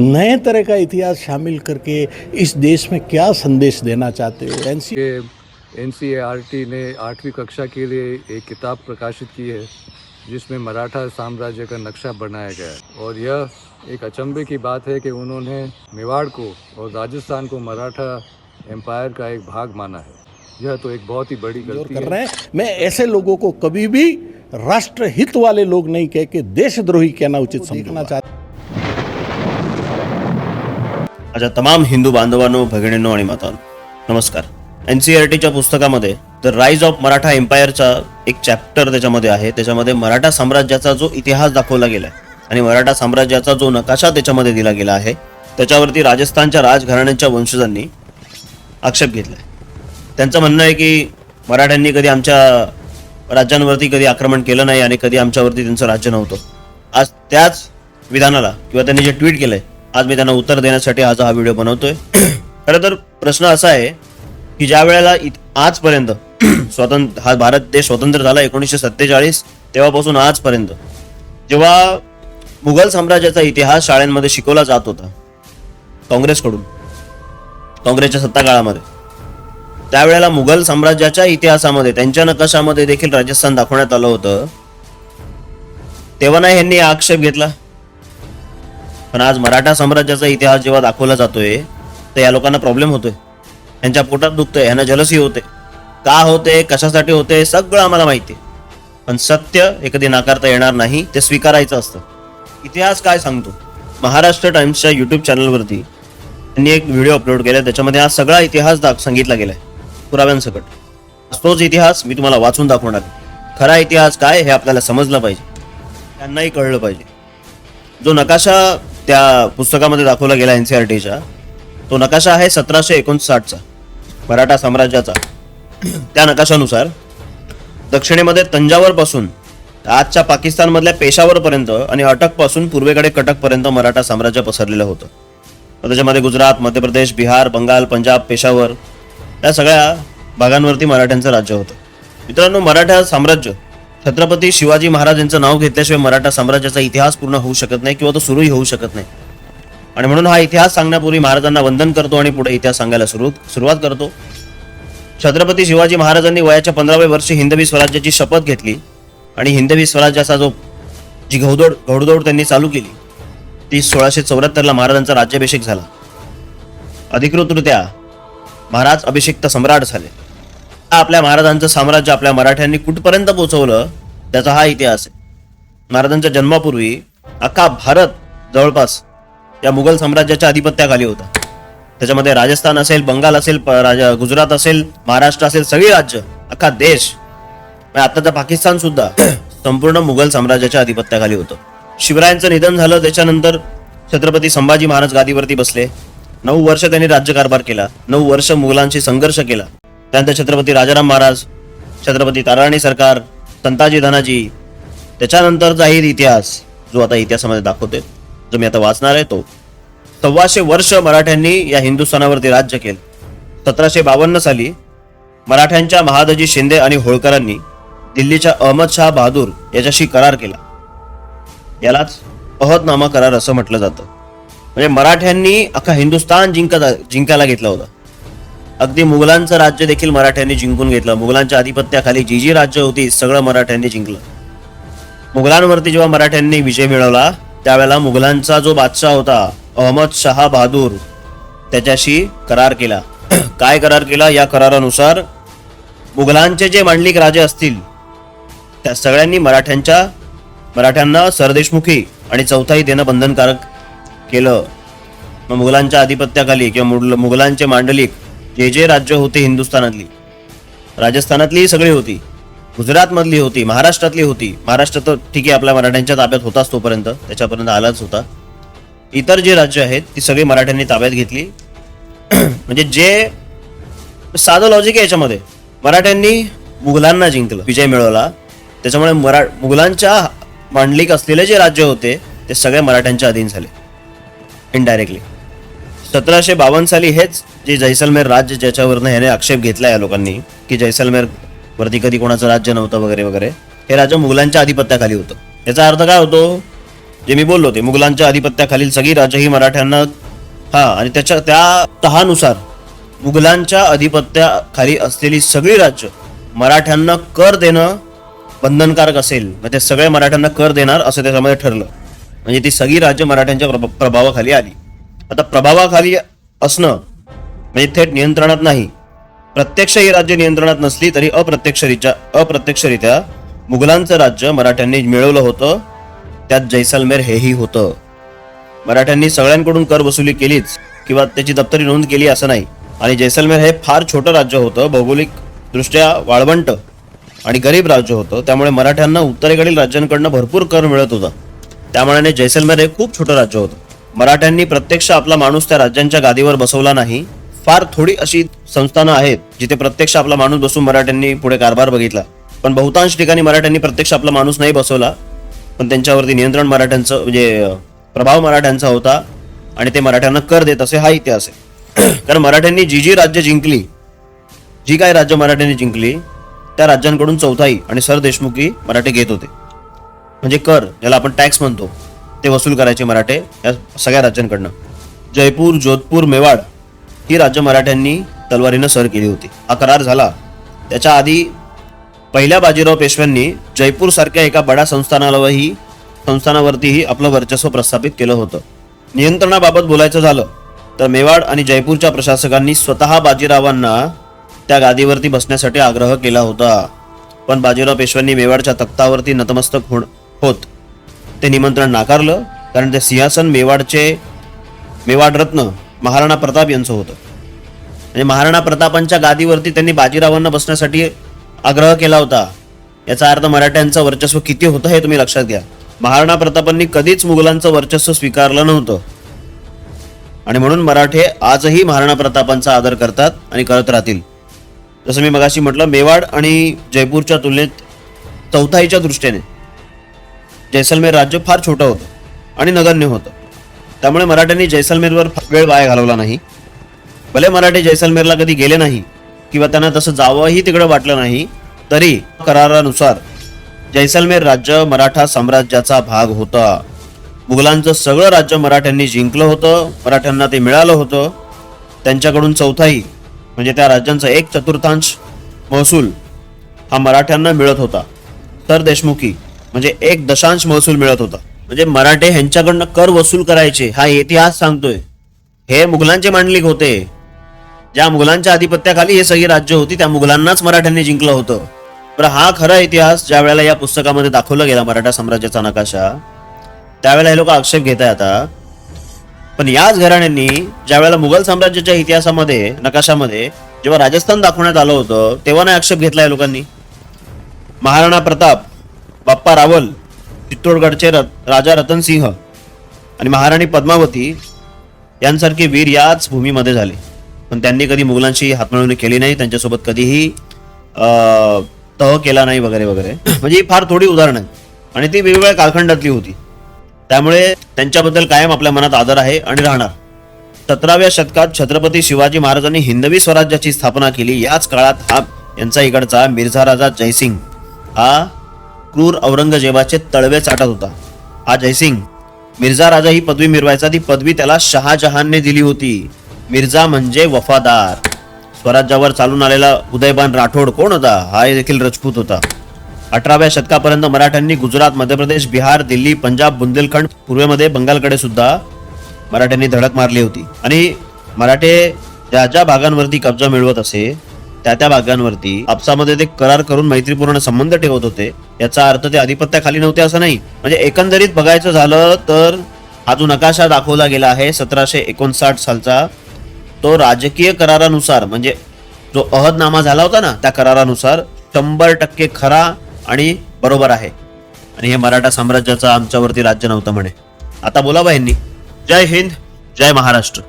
नए तरह का इतिहास शामिल करके इस देश में क्या संदेश देना चाहते हो? N K N C R T ने आठवीं कक्षा के लिए एक किताब प्रकाशित की है जिसमें मराठा साम्राज्य का नक्शा बनाया गया है। और यह एक अचंभे की बात है कि उन्होंने मेवाड़ को और राजस्थान को मराठा एम्पायर का एक भाग माना है। यह तो एक बहुत ही बड़ी गलती कर रहे हैं। मैं ऐसे लोगों को कभी भी राष्ट्र हित वाले लोग नहीं कह के देशद्रोही कहना उचित समझना चाहता माझ्या तमाम हिंदू बांधवांनो भगिनींनो आणि मातांनो नमस्कार. एन सी आर टीच्या पुस्तकामध्ये द राईज ऑफ मराठा एम्पायरचा एक चॅप्टर त्याच्यामध्ये आहे. त्याच्यामध्ये मराठा साम्राज्याचा जो इतिहास दाखवला गेला आहे आणि मराठा साम्राज्याचा जो नकाशा त्याच्यामध्ये दिला गेला आहे त्याच्यावरती राजस्थानच्या राजघराण्यांच्या वंशजांनी आक्षेप घेतला आहे त्यांचं म्हणणं आहे की मराठ्यांनी कधी आमच्या राज्यांवरती कधी आक्रमण केलं नाही आणि कधी आमच्यावरती त्यांचं राज्य नव्हतं. आज त्याच विधानाला किंवा त्यांनी जे ट्विट केलं आहे आज मी त्यांना उत्तर देण्यासाठी आज हा व्हिडिओ बनवतोय. खरं तर प्रश्न असा आहे की ज्या वेळेला आजपर्यंत स्वतंत्र हा भारत देश स्वतंत्र झाला एकोणीसशे सत्तेचाळीस तेव्हापासून आजपर्यंत जेव्हा मुघल साम्राज्याचा इतिहास शाळांमध्ये शिकवला जात होता काँग्रेसकडून काँग्रेसच्या सत्ता काळामध्ये त्यावेळेला मुघल साम्राज्याच्या इतिहासामध्ये त्यांच्या नकाशामध्ये देखील राजस्थान दाखवण्यात आलं होतं. तेव्हा नाही यांनी आक्षेप घेतला. पण आज मराठा साम्राज्याचा इतिहास जेव्हा दाखवला जातोय तर या लोकांना प्रॉब्लेम होतोय. यांच्या पोटात दुखतंय यांना जलसी होते. का होते कशासाठी होते सगळं आम्हाला माहिती आहे. पण सत्य हे कधी नाकारता येणार नाही ते स्वीकारायचं असतं. इतिहास काय सांगतो? महाराष्ट्र टाइम्सच्या यूट्यूब चॅनलवरती त्यांनी एक व्हिडिओ अपलोड केला त्याच्यामध्ये हा सगळा इतिहास दाख सांगितला गेलाय. पुराव्यांसकट. तोच इतिहास मी तुम्हाला वाचून दाखवणार आहे. खरा इतिहास काय हे आपल्याला समजलं पाहिजे. त्यांनाही कळलं पाहिजे. जो नकाशा त्या पुस्तकामध्ये दाखवला गेला एन सी आर टीच्या तो नकाशा आहे सतराशे एकोणसाठचा मराठा साम्राज्याचा. त्या नकाशानुसार दक्षिणेमध्ये तंजावरपासून आजच्या पाकिस्तानमधल्या पेशावरपर्यंत आणि अटकपासून पूर्वेकडे कटकपर्यंत मराठा साम्राज्य पसरलेलं होतं. त्याच्यामध्ये गुजरात मध्य प्रदेश बिहार बंगाल पंजाब पेशावर या सगळ्या भागांवरती मराठ्यांचं राज्य होतं. मित्रांनो मराठा साम्राज्य छत्रपती शिवाजी महाराज यांचं नाव घेतल्याशिवाय मराठा साम्राज्याचा इतिहास पूर्ण होऊ शकत नाही किंवा तो सुरूही होऊ शकत नाही. आणि म्हणून हा इतिहास सांगण्यापूर्वी महाराजांना वंदन करतो आणि पुढे इतिहास सांगायला सुरू सुरुवात करतो. छत्रपती शिवाजी महाराजांनी वयाच्या पंधराव्या वर्षी हिंदवी स्वराज्याची शपथ घेतली आणि हिंदवी स्वराज्याचा जो जी घौदौड घौडदौड त्यांनी चालू केली ती सोळाशे चौऱ्याहत्तरला महाराजांचा राज्याभिषेक झाला. अधिकृतरित्या महाराज अभिषिक्त सम्राट झाले. आपल्या महाराजांचं साम्राज्य आपल्या मराठ्यांनी कुठपर्यंत पोहोचवलं त्याचा हा इतिहास आहे. महाराजांच्या जन्मापूर्वी अख्खा भारत जवळपास या मुघल साम्राज्याच्या अधिपत्याखाली होता. त्याच्यामध्ये राजस्थान असेल बंगाल असेल राजा गुजरात असेल महाराष्ट्र असेल सगळी राज्य अख्खा देश. म्हणजे आताचा पाकिस्तान सुद्धा संपूर्ण मुघल साम्राज्याच्या अधिपत्याखाली होतं. शिवरायांचं निधन झालं त्याच्यानंतर छत्रपती संभाजी महाराज गादीवरती बसले. नऊ वर्ष त्यांनी राज्यकारभार केला. नऊ वर्ष मुघलांशी संघर्ष केला. त्यानंतर छत्रपती राजाराम महाराज छत्रपती ताराणी सरकार संताजी धनाजी त्याच्यानंतर जाहीर इतिहास जो आता इतिहासामध्ये दाखवतोय जो मी आता वाचणार आहे तो. सव्वाशे वर्ष मराठ्यांनी या हिंदुस्थानावरती राज्य केलं. सतराशे बावन्न साली मराठ्यांच्या महादजी शिंदे आणि होळकरांनी दिल्लीच्या अहमद शाह बहादूर याच्याशी करार केला. यालाच अहदनामा करार असं म्हटलं जातं. म्हणजे मराठ्यांनी अख्खा हिंदुस्थान जिंकत जिंकायला घेतला होता. अगदी मुघलांचं राज्य देखील मराठ्यांनी जिंकून घेतलं. मुघलांच्या आधिपत्याखाली जी जी राज्य होती सगळं मराठ्यांनी जिंकलं. मुघलांवरती जेव्हा मराठ्यांनी विजय मिळवला त्यावेळेला मुघलांचा जो बादशाह होता अहमद शहा बहादूर त्याच्याशी करार केला. काय करार केला? या करारानुसार मुघलांचे जे मांडलिक राजे असतील त्या सगळ्यांनी मराठ्यांच्या मराठ्यांना सरदेशमुखी आणि चौथाई देणं बंधनकारक केलं. मग मुघलांच्या आधिपत्याखाली किंवा मुघलांचे मांडलिक जे जे राज्य होते हिंदुस्थानातली राजस्थानातली सगळी होती गुजरातमधली होती महाराष्ट्रातली होती महाराष्ट्र तर ठीक आहे आपल्या मराठ्यांच्या ताब्यात होताच तोपर्यंत त्याच्यापर्यंत आलाच होता. इतर जे राज्य आहेत ती सगळी मराठ्यांनी ताब्यात घेतली. म्हणजे जे साधं लॉजिक आहे याच्यामध्ये. मराठ्यांनी मुघलांना जिंकलं विजय मिळवला. त्याच्यामुळे मरा मुघलांच्या मांडलिक असलेले जे राज्य होते ते सगळे मराठ्यांच्या अधीन झाले इनडायरेक्टली सतराशे बावन्न साली हेच जे जैसलमेर राज्य ज्याच्यावरनं ह्याने आक्षेप घेतला या लोकांनी की जैसलमेर वरती कधी कोणाचं राज्य नव्हतं वगैरे वगैरे हे राज्य मुघलांच्या आधिपत्याखाली होतं. याचा अर्थ काय होतो? जे मी बोललो ते मुघलांच्या आधिपत्याखालील सगळी राज्य ही मराठ्यांना हा आणि त्याच्या त्या तहानुसार मुघलांच्या आधिपत्याखाली असलेली सगळी राज्य मराठ्यांना कर देणं बंधनकारक असेल मग ते सगळे मराठ्यांना कर देणार असं त्याच्यामध्ये ठरलं. म्हणजे ती सगळी राज्य मराठ्यांच्या प्रभावाखाली आली. आता प्रभावाखाली असणं म्हणजे थेट नियंत्रणात नाही. प्रत्यक्ष ही राज्य नियंत्रणात नसली तरी अप्रत्यक्षरित्या अप्रत्यक्षरित्या मुघलांचं राज्य मराठ्यांनी मिळवलं होतं. त्यात जैसलमेर हेही होतं. मराठ्यांनी सगळ्यांकडून कर वसुली केलीच किंवा त्याची दप्तरी नोंद केली असं नाही. आणि जैसलमेर हे फार छोटं राज्य होतं भौगोलिक दृष्ट्या वाळवंट आणि गरीब राज्य होतं. त्यामुळे मराठ्यांना उत्तरेकडील राज्यांकडनं भरपूर कर मिळत होता. त्यामुळे जैसलमेर हे खूप छोटं राज्य होतं. मराठ्यांनी प्रत्यक्ष आपला माणूस त्या राज्यांच्या गादीवर बसवला नाही. फार थोडी अशी संस्थानं आहेत जिथे प्रत्यक्ष आपला माणूस बसून मराठ्यांनी पुढे कारभार बघितला. पण बहुतांश ठिकाणी मराठ्यांनी प्रत्यक्ष आपला माणूस नाही बसवला. पण त्यांच्यावरती नियंत्रण मराठ्यांचं म्हणजे प्रभाव मराठ्यांचा होता आणि ते मराठ्यांना कर देत असे हा इतिहास आहे. कारण मराठ्यांनी जी जी राज्य जिंकली जी काय राज्य मराठ्यांनी जिंकली त्या राज्यांकडून चौथाई आणि सरदेशमुखी मराठे घेत होते. म्हणजे कर ज्याला आपण टॅक्स म्हणतो. ते वसूल करायचे मराठे या सगळ्या राज्यांकडनं. जयपूर जोधपूर मेवाड ही राज्य मराठ्यांनी तलवारीनं सर केली होती. हा करार झाला. त्याच्या आधी पहिल्या बाजीराव पेशव्यांनी जयपूर सारख्या एका बड्या संस्थानालाही संस्थानावरतीही आपलं वर्चस्व प्रस्थापित केलं होतं. नियंत्रणाबाबत बोलायचं झालं तर मेवाड आणि जयपूरच्या प्रशासकांनी स्वतः बाजीरावांना त्या गादीवरती बसण्यासाठी आग्रह केला होता. पण बाजीराव पेशव्यांनी मेवाडच्या तख्तावरती नतमस्तक होण होत ते निमंत्रण नाकारलं कारण ते सिंहासन मेवाडचे मेवाड रत्न महाराणा प्रताप यांचं होतं. म्हणजे महाराणा प्रतापांच्या गादीवरती त्यांनी बाजीरावांना बसण्यासाठी आग्रह केला होता. याचा अर्थ मराठ्यांचं वर्चस्व किती होतं हे तुम्ही लक्षात घ्या. महाराणा प्रतापांनी कधीच मुघलांचं वर्चस्व स्वीकारलं नव्हतं. आणि म्हणून मराठे आजही महाराणा प्रतापांचा आदर करतात आणि करत राहतील. जसं मी मगाशी म्हटलं मेवाड आणि जयपूरच्या तुलनेत चौथाईच्या दृष्टीने जैसलमेर राज्य फार छोटं होतं आणि नगण्य होतं. त्यामुळे मराठ्यांनी जैसलमेरवर वेळ वाया घालवला नाही. भले मराठे जैसलमेरला कधी गेले नाही किंवा त्यांना तसं जावंही तिकडं वाटलं नाही तरी करारानुसार जैसलमेर राज्य मराठा साम्राज्याचा भाग होता. मुघलांचं सगळं राज्य मराठ्यांनी जिंकलं होतं मराठ्यांना ते मिळालं होतं. त्यांच्याकडून चौथाई म्हणजे त्या राज्यांचा एक चतुर्थांश महसूल हा मराठ्यांना मिळत होता. तर देशमुखी म्हणजे एक दशांश महसूल मिळत होता. म्हणजे मराठे ह्यांच्याकडनं कर वसूल करायचे हा इतिहास सांगतोय. हे मुघलांचे मांडलिक होते. ज्या मुघलांच्या आधिपत्याखाली हे सगळी राज्य होती त्या मुघलांनाच मराठ्यांनी जिंकलं होतं. तर हा खरा इतिहास ज्या वेळेला या पुस्तकामध्ये दाखवला गेला मराठा साम्राज्याचा नकाशा त्यावेळेला हे लोक आक्षेप घेत आहे आता. पण याच घराण्यांनी ज्या वेळेला मुघल साम्राज्याच्या इतिहासामध्ये नकाशामध्ये जेव्हा राजस्थान दाखवण्यात आलं होतं तेव्हा नाही आक्षेप घेतला या लोकांनी. महाराणा प्रताप बाप्पा रावल चित्तोडगडचे रत- राजा रतन सिंह आणि महाराणी पद्मावती यांसारखे वीर याच भूमीमध्ये झाले. पण त्यांनी कधी मुघलांशी हातमिळवणी केली नाही त्यांच्यासोबत कधीही तह केला नाही वगैरे वगैरे. म्हणजे ही फार थोडी उदाहरणं आहेत. आणि ती वेगवेगळ्या कालखंडातली होती. त्यामुळे त्यांच्याबद्दल कायम आपल्या मनात आदर आहे आणि राहणार. सतराव्या शतकात छत्रपती शिवाजी महाराजांनी हिंदवी स्वराज्याची स्थापना केली. याच काळात हा यांचा इकडचा मिर्झा राजा जयसिंग हा क्रूर औरंगजेबाचे तळवे चाटत होता. हा जयसिंग मिर्झा राजा ही पदवी मिरवायचा ती पदवी त्याला शहाजहानने दिली होती. मिर्झा म्हणजे वफादार. स्वराज्यावर चालून आलेला उदयबान राठोड कोण होता? हा देखील रजपूत होता. अठराव्या शतकापर्यंत मराठ्यांनी गुजरात मध्य प्रदेश बिहार दिल्ली पंजाब बुंदेलखंड पूर्वेमध्ये बंगालकडे सुद्धा मराठ्यांनी धडक मारली होती. आणि मराठे ज्या ज्या भागांवरती कब्जा मिळवत असे त्या त्या भागांवरती आपसामध्ये ते करार करून मैत्रीपूर्ण संबंध ठेवत होते. याचा अर्थ ते आधिपत्याखाली नव्हते असं नाही. म्हणजे एकंदरीत बघायचं झालं तर हा जो नकाशा दाखवला गेला आहे सतराशे एकोणसाठ सालचा तो राजकीय करारानुसार म्हणजे जो अहदनामा झाला होता ना त्या करारानुसार शंभर टक्के खरा आणि बरोबर आहे. आणि हे मराठा साम्राज्याचं आमच्यावरती राज्य नव्हतं म्हणे. आता बोला यांनी जय हिंद जय महाराष्ट्र.